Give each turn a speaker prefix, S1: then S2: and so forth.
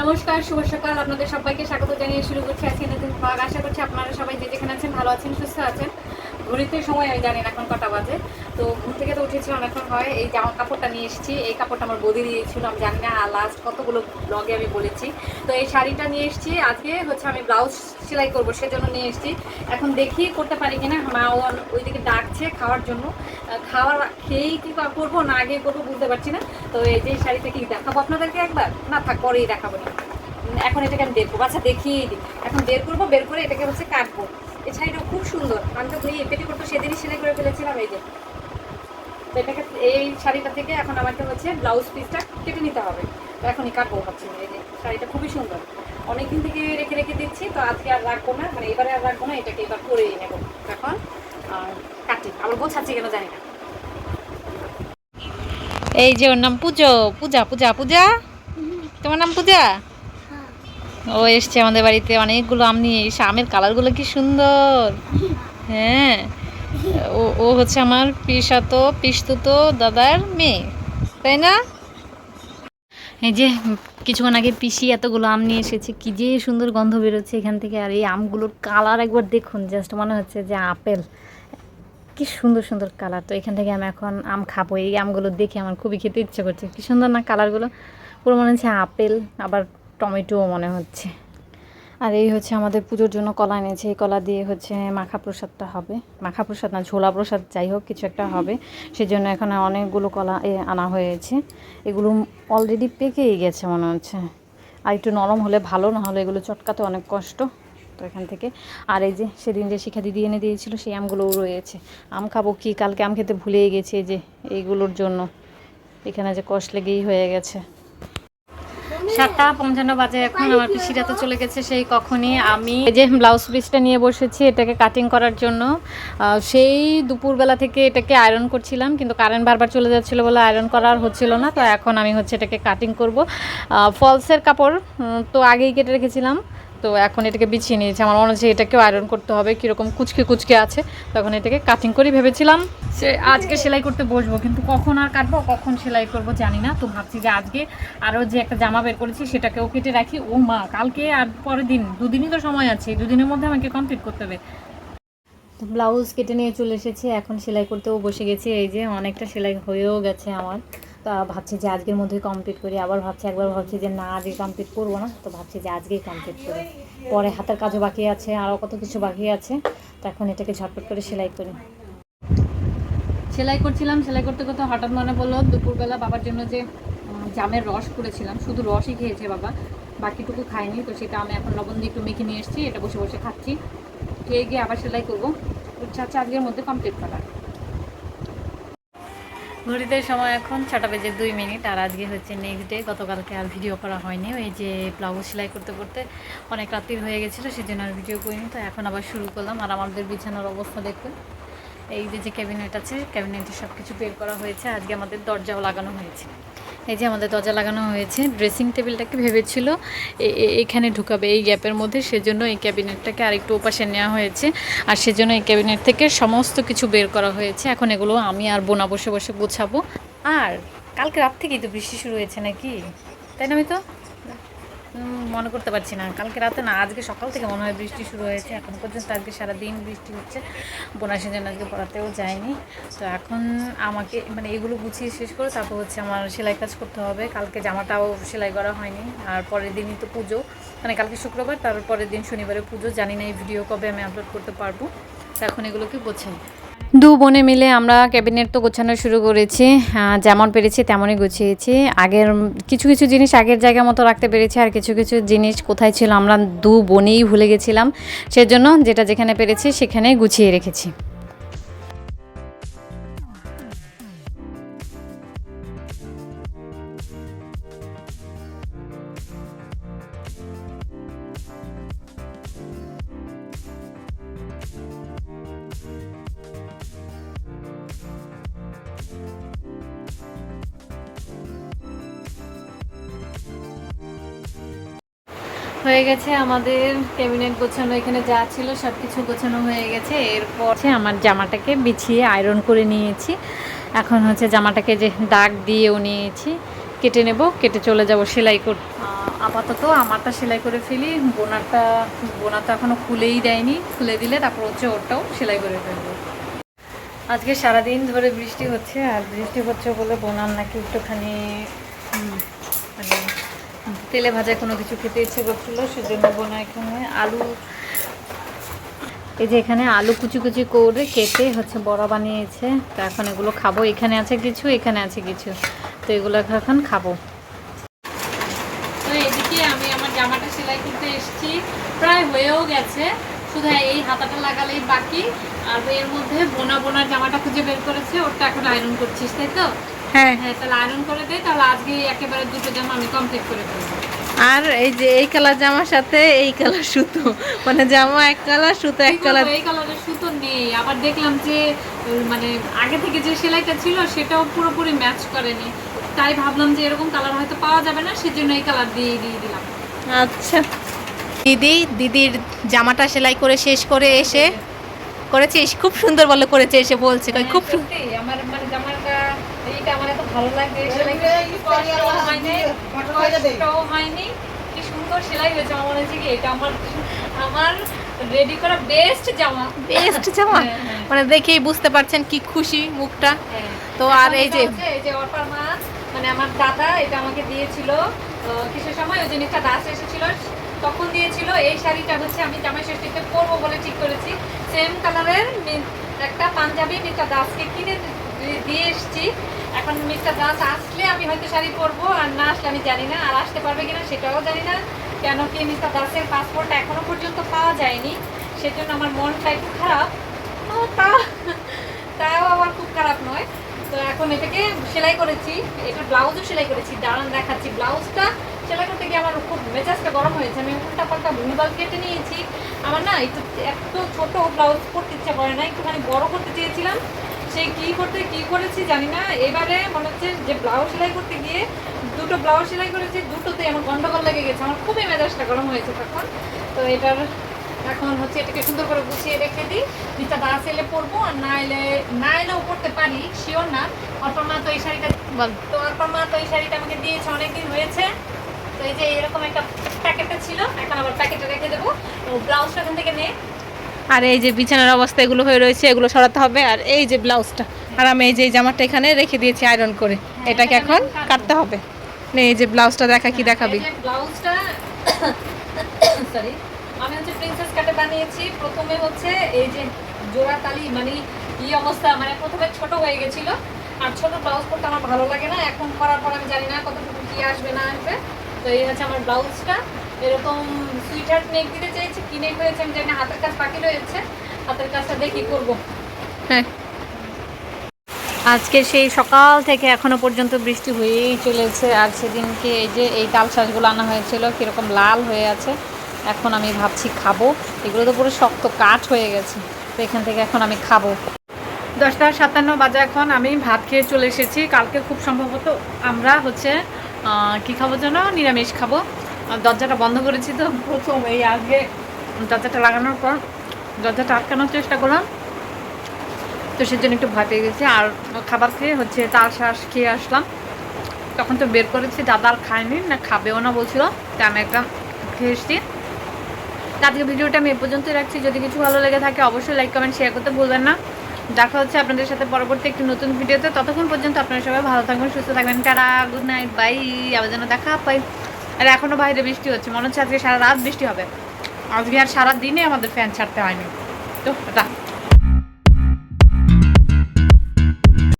S1: নমস্কার, শুভ সকাল। আপনাদের সবাইকে স্বাগত জানিয়ে শুরু করছি আজকে নতুন ভাগ আশা করছি আপনারা সবাই যে যেখানে আছেন ভালো আছেন, সুস্থ আছেন। ঘড়িতে সময় আমি জানি না, এখন কটা বাজে। তো ঘুম থেকে তো উঠেছি অনেকক্ষণ হয়, এই জামা কাপড়টা নিয়ে এসেছি, এই কাপড়টা আমার বদি দিয়েছিল, আমি জানি না লাস্ট কতগুলো ব্লগে আমি বলেছি। তো এই শাড়িটা নিয়ে এসেছি, আজকে হচ্ছে আমি ব্লাউজ সেলাই করব, সেজন্য নিয়ে এসেছি। এখন দেখি করতে পারি কিনা, মা ও ওইদিকে ডাকছে খাওয়ার জন্য। খাওয়ার খেয়েই কি করব, না আগে করব বুঝতে পারছি না। তো এই যে শাড়িটা কি দেখাবো আপনাদেরকে একবার? না, থাক, পরেই দেখাবো না। এখন এটাকে আমি দেখব আচ্ছা দেখিয়ে দিই। এখন বের করব, বের করে এটাকে হচ্ছে কাটবো। শাড়িটা খুব সুন্দর। আমি তো এই পেটি করতে সেদিনই সেলাই করে ফেলেছিলাম এই যে। এটাকে এই শাড়িটা থেকে এখন আমাকে হচ্ছে ব্লাউজ পিসটা কেটে নিতে হবে। তো এখনই কাটবো ভাবছি, এই যে শাড়িটা খুবই সুন্দর। অনেকদিন থেকে রেখে রেখে দিচ্ছি, তো আজকে আর রাখব না মানে এবারে আর রাখব না, এটাকে এবার করেই নেব এখন। আর কাটি, আবার গোছাচ্ছি কেন জানি না। এই যে ওর নাম পুজো, পূজা পূজা পূজা। তোমার নাম পূজা? ও এসছে আমাদের বাড়িতে অনেকগুলো আম নিয়ে এসে, আমের কালারগুলো কি সুন্দর। হ্যাঁ ও ও হচ্ছে আমার পিসাতো পিসতুতো দাদার মেয়ে, তাই না? এই যে কিছুক্ষণ আগে পিসি এতগুলো আম নিয়ে এসেছে, কি যে সুন্দর গন্ধ বেরোচ্ছে এখান থেকে। আর এই আমগুলোর কালার একবার দেখুন, জাস্ট মনে হচ্ছে যে আপেল। কি সুন্দর সুন্দর কালার। তো এখান থেকে আমি এখন আম খাব। এই আমগুলো দেখে আমার খুবই খেতে ইচ্ছে করছে। কি সুন্দর না কালারগুলো? পুরো মনে হচ্ছে আপেল, আবার টমেটোও মনে হচ্ছে। আর এই হচ্ছে আমাদের পুজোর জন্য কলা এনেছে। এই কলা দিয়ে হচ্ছে মাখা প্রসাদটা হবে। মাখা প্রসাদ না, ঝোলা প্রসাদ যাই হোক, কিছু একটা হবে। সেজন্য এখানে অনেকগুলো কলা এ আনা হয়েছে। এগুলো অলরেডি পেকেই গেছে মনে হচ্ছে। আর একটু নরম হলে ভালো, না হলে এগুলো চটকাতে অনেক কষ্ট। তো এখান থেকে। আর এই যে সেদিন যে শিখা দিদি এনে দিয়েছিল, সেই আমগুলোও রয়েছে। আম খাব কি? কালকে আম খেতে ভুলেই গেছি যে, এইগুলোর জন্য। এখানে যে কষ লেগেই হয়ে গেছে। সাতটা পঞ্চান্ন বাজে এখন, আমার পিসিরা তো চলে গেছে, সেই কখনই আমি যে ব্লাউজ পিসটা নিয়ে বসেছি, এটাকে কাটিং করার জন্য। সেই দুপুরবেলা থেকে এটাকে আয়রন করছিলাম, কিন্তু কারেন্ট বারবার চলে যাচ্ছিল বলে আয়রন করার হচ্ছিল না, তো এখন আমি হচ্ছে এটাকে কাটিং করব। ফলসের কাপড় তো আগেই কেটে রেখেছিলাম। তো এখন এটাকে বিছিয়ে নিয়েছি। আমার মনে হচ্ছে এটাকেও আয়রন করতে হবে, কীরকম কুচকে কুচকে আছে। তখন এটাকে কাটিং করে ভেবেছিলাম সে আজকে সেলাই করতে বসবো, কিন্তু কখন আর কাটবো, কখন সেলাই করব জানি না। তো ভাবছি যে আজকে আরও যে একটা জামা বের করেছি, সেটাকেও কেটে রাখি। ও মা, কালকে আর পরের দিন, দুদিনই তো সময় আছে দুদিনের মধ্যে আমাকে কমপ্লিট করতে হবে। ব্লাউজ কেটে নিয়ে চলে এসেছি, এখন সেলাই করতেও বসে গেছি, এই যে অনেকটা সেলাই হয়েও গেছে আমার। তা ভাবছি যে আজকের মধ্যেই কমপ্লিট করি। আবার ভাবছি, একবার ভাবছি যে না, আজকে কমপ্লিট করব না। তো ভাবছি যে আজকেই কমপ্লিট করি। পরে হাতের কাজও বাকি আছে, আরও কত কিছু বাকি আছে। তো এখন এটাকে ঝটপট করে সেলাই করি। সেলাই করছিলাম, সেলাই করতে করতে হঠাৎ মনে পড়ল, দুপুরবেলা বাবার জন্য যে জামের রস করেছিলাম। শুধু রসই খেয়েছে বাবা, বাকিটুকু খায়নি। তো সেটা আমি এখন লবণ দিয়ে একটু মেখে নিয়ে এসেছি, এটা বসে বসে খাচ্ছি। খেয়ে গিয়ে আবার সেলাই করব। ইচ্ছা আজকের মধ্যে কমপ্লিট করা। ঘড়িতে সময় এখন ছটা বেজে দুই মিনিট, আর আজকে হচ্ছে নেক্সট ডে গতকালকে আর ভিডিও করা হয়নি। ওই যে ব্লাউজ সেলাই করতে করতে অনেক রাত্রির হয়ে গেছিল, সেজন্য আর ভিডিও করিনি। তো এখন আবার শুরু করলাম। আর আমাদের বিছানার অবস্থা দেখুন। এই যে যে ক্যাবিনেট আছে ক্যাবিনেটে সব কিছু বের করা হয়েছে। আজকে আমাদের দরজাও লাগানো হয়েছে। এই যে আমাদের দরজা লাগানো হয়েছে। ড্রেসিং টেবিলটাকে ভেবেছিল এখানে ঢুকাবে এই গ্যাপের মধ্যে, সেজন্য এই ক্যাবিনেটটাকে আরেকটু ওপাশে নেওয়া হয়েছে। আর সেজন্য এই ক্যাবিনেট থেকে সমস্ত কিছু বের করা হয়েছে। এখন এগুলো আমি আর বোনা বসে বসে গোছাবো। আর কালকে রাত থেকেই তো বৃষ্টি শুরু হয়েছে নাকি? তাই না আমি তো মনে করতে পারছি না। কালকে রাতে না, আজকে সকাল থেকে মনে হয় বৃষ্টি শুরু হয়েছে। এখন পর্যন্ত আজকে সারাদিন বৃষ্টি হচ্ছে। বোনা সেজন্য আজকে পড়াতেও যায়নি। তো এখন আমাকে মানে এগুলো গুছিয়ে শেষ করে তারপর হচ্ছে আমার সেলাই কাজ করতে হবে। কালকে জামাটাও সেলাই করা হয়নি। আর পরের দিনই তো পুজো। মানে কালকে শুক্রবার তার পরের দিন শনিবারে পুজো। জানি না এই ভিডিও কবে আমি আপলোড করতে পারব। তো এখন এগুলোকে গোছাই। দু বোনে মিলে আমরা ক্যাবিনেট তো গোছানো শুরু করেছি যেমন পেরেছি তেমনই গুছিয়েছি। আগের কিছু কিছু জিনিস আগের জায়গা মতো রাখতে পেরেছি আর কিছু কিছু জিনিস কোথায় ছিল আমরা দু বোনেই ভুলে গেছিলাম। সেজন্য যেটা যেখানে পেরেছি সেখানেই গুছিয়ে রেখেছি। হয়ে গেছে, আমাদের ক্যাবিনেট গোছানো, এখানে যা ছিল সব কিছু গোছানো হয়ে গেছে। এরপর আমার জামাটাকে বিছিয়ে আয়রন করে নিয়েছি। এখন হচ্ছে জামাটাকে যে দাগ দিয়েও নিয়েছি, কেটে নেব, কেটে চলে যাব সেলাই করতে আপাতত আমারটা সেলাই করে ফেলি। বোনারটা বোনার তো এখনও খুলেই দেয়নি। খুলে দিলে তারপর হচ্ছে ওরটাও সেলাই করে ফেলব। আজকে সারাদিন ধরে বৃষ্টি হচ্ছে, আর বৃষ্টি হচ্ছে বলে বোনার নাকি একটুখানি মানে তেলে ভাজা কোনো কিছু খেতে ইচ্ছে করছিল, সেজন্য বোনা এখানে আলু। এই যে এখানে আলু কুচি কুচি করে কেটে হচ্ছে বড়া বানিয়েছে। তো এখন এগুলো খাব। এখানে আছে কিছু, এখানে আছে কিছু। তো এগুলো এখন খাব। তো এদিকে আমি আমার জামাটা সেলাই করতে এসেছি। প্রায় হয়েও গেছে। শুধু এই হাতাটা লাগালেই বাকি। আর এর মধ্যে বোনা বোনার জামাটা খুঁজে বের করেছে। ওটা এখন আয়রন করছিস, তাই তো?
S2: হ্যাঁ।
S1: হ্যাঁ তাহলে আয়রন করে তাহলে আজকে একেবারে দুটো জামা আমি কমপ্লিট করে ফেলব।
S2: আর এই যে এই কালার জামার সাথে এই কালার সুতো মানে জামা এক কালার সুতো এক কালার
S1: এই কালারের সুতো নেই। আবার দেখলাম যে মানে আগে থেকে যে সেলাইটা ছিল সেটাও পুরোপুরি ম্যাচ করেনি। তাই ভাবলাম যে এরকম কালার হয়তো পাওয়া যাবে না সেজন্য এই কালার দিয়ে দিয়ে দিলাম।
S2: আচ্ছা। দিদি দিদির জামাটা সেলাই করে শেষ করে এসে করেছিস? খুব সুন্দর বলে করেছে এসে বলছে খুব সুন্দর
S1: আমার মানে জামাটা এইটা আমার এত ভালো লাগে সেলাইটা হয়নি কি সুন্দর সেলাই হয়েছে আমার মনে হচ্ছে কি এটা আমার আমার রেডি করা বেস্ট জামা।
S2: বেস্ট জামা?
S1: হ্যাঁ, হ্যাঁ।
S2: মানে দেখেই বুঝতে পারছেন কি খুশি মুখটা।
S1: হ্যাঁ।
S2: তো আর এই যে
S1: এই যে অর্পার মা মানে আমার দাদা এটা আমাকে দিয়েছিল কিসের সময়? ওই জিনিসটা দাস এসেছিল তখন দিয়েছিল এই শাড়িটা হচ্ছে আমি জামাই ষষ্ঠীতে পরবো বলে ঠিক করেছি। সেম কালারের একটা পাঞ্জাবি মিস্টার দাসকে কিনে দিয়ে এসেছি। এখন মিস্টার দাস আসলে আমি হয়তো শাড়ি পরবো, আর না আসলে আমি জানি না আর আসতে পারবে কিনা সেটাও জানি না। কেন কি মিস্টার দাসের পাসপোর্ট এখনও পর্যন্ত পাওয়া যায়নি, সেজন্য আমার মনটা একটু খারাপ। তা, তাও আমার খুব খারাপ নয়। তো এখন এটাকে সেলাই করেছি এটা ব্লাউজও সেলাই করেছি, দাঁড়ান দেখাচ্ছি ব্লাউজটা। সেলাই করতে গিয়ে আমার খুব মেজাজটা গরম হয়েছে, আমি উল্টা পাল্টা ভুলভাল কেটে নিয়েছি। আমার না একটু এত ছোট ব্লাউজ করতে ইচ্ছা করে না, একটুখানি বড় করতে চেয়েছিলাম। সেই কি করতে, কি করেছি জানি না। এবারে মনে হচ্ছে যে ব্লাউজ সেলাই করতে গিয়ে দুটো ব্লাউজ সেলাই করেছি দুটোতে আমার গন্ডগোল লেগে গেছে। আমার খুবই মেজাজটা গরম হয়েছে তখন। তো এটার এখন হচ্ছে এটাকে সুন্দর করে গুছিয়ে রেখে দিই। নিচে দাঁড়া এলে পরবো, আর না এলে, না এলেও পরতে পারি শিওর না। অর্পণ মা তো এই শাড়িটা তো অর্পণ মা তো এই শাড়িটা আমাকে দিয়েছে, অনেকদিন হয়েছে। তো এই যে এরকম একটা প্যাকেটে ছিল, এখন আবার প্যাকেটে রেখে দেবো। ব্লাউজটা এখান থেকে নে।
S2: আর এই যে বিছানার অবস্থা, এগুলো হয়ে রয়েছে, এগুলো সরাতে হবে। আর এই যে ব্লাউজটা, আর আমি এই যে এই জামাটা এখানে রেখে দিয়েছি আয়রন করে। এটাকে এখন কাটতে হবে। এই যে ব্লাউজটা দেখা কি দেখাবি।
S1: ব্লাউজটা সরি আমি হচ্ছে প্রিন্সেস কাটে বানিয়েছি। প্রথমে হচ্ছে এই যে জোড়া তালি মানে ই অবস্থা মানে প্রথমে ছোট হয়ে গেছিল। আর ছোট ব্লাউজ পরতে আমার ভালো লাগে না। এখন করার পর আমি জানি না কতটুকু কি আসবে, না আসবে। তো এই হচ্ছে আমার ব্লাউজটা। এরকম সুইটার নেক দিতে চেয়েছি কিনে হয়েছে আমি জানি হাতের কাজ বাকি রয়েছে, হাতের কাজটা দেখি করব।
S2: হ্যাঁ। আজকে সেই সকাল থেকে এখনও পর্যন্ত বৃষ্টি হয়েই চলেছে, আর সেদিনকে এই যে এই তাল শাঁসগুলো আনা হয়েছিল, কীরকম লাল হয়ে আছে, এখন আমি ভাবছি খাব। এগুলো তো পুরো শক্ত কাঠ হয়ে গেছে, তো এখান থেকে এখন আমি খাব।
S1: দশটা সাতান্ন বাজে এখন, আমি ভাত খেয়ে চলে এসেছি। কালকে খুব সম্ভবত আমরা হচ্ছে কি খাব যেন? নিরামিষ খাব। দরজাটা বন্ধ করেছি তো, প্রথম এই আগে দরজাটা লাগানোর পর দরজাটা আটকানোর চেষ্টা করলাম। তো সেজন্য একটু ভয় পেয়ে গেছি। আর খাবার খেয়ে হচ্ছে তার শ্বাস খেয়ে আসলাম। তখন তো বের করেছি, দাদা আর খায়নি, না খাবেও না বলছিল। তা আমি একটা খেয়ে এসেছি। আজকে ভিডিওটা আমি এ পর্যন্তই রাখছি। যদি কিছু ভালো লেগে থাকে অবশ্যই লাইক কমেন্ট শেয়ার করতে ভুলবেন না। দেখা হচ্ছে আপনাদের সাথে পরবর্তী একটি নতুন ভিডিওতে। ততক্ষণ পর্যন্ত আপনারা সবাই ভালো থাকবেন, সুস্থ থাকবেন। টাটা গুড নাইট বাই আবার যেন দেখা পাই আর এখনও বাইরে বৃষ্টি হচ্ছে। মনে হচ্ছে আজকে সারা রাত বৃষ্টি হবে। আজকে আর সারা দিনে আমাদের ফ্যান ছাড়তে হয়নি। তো টাটা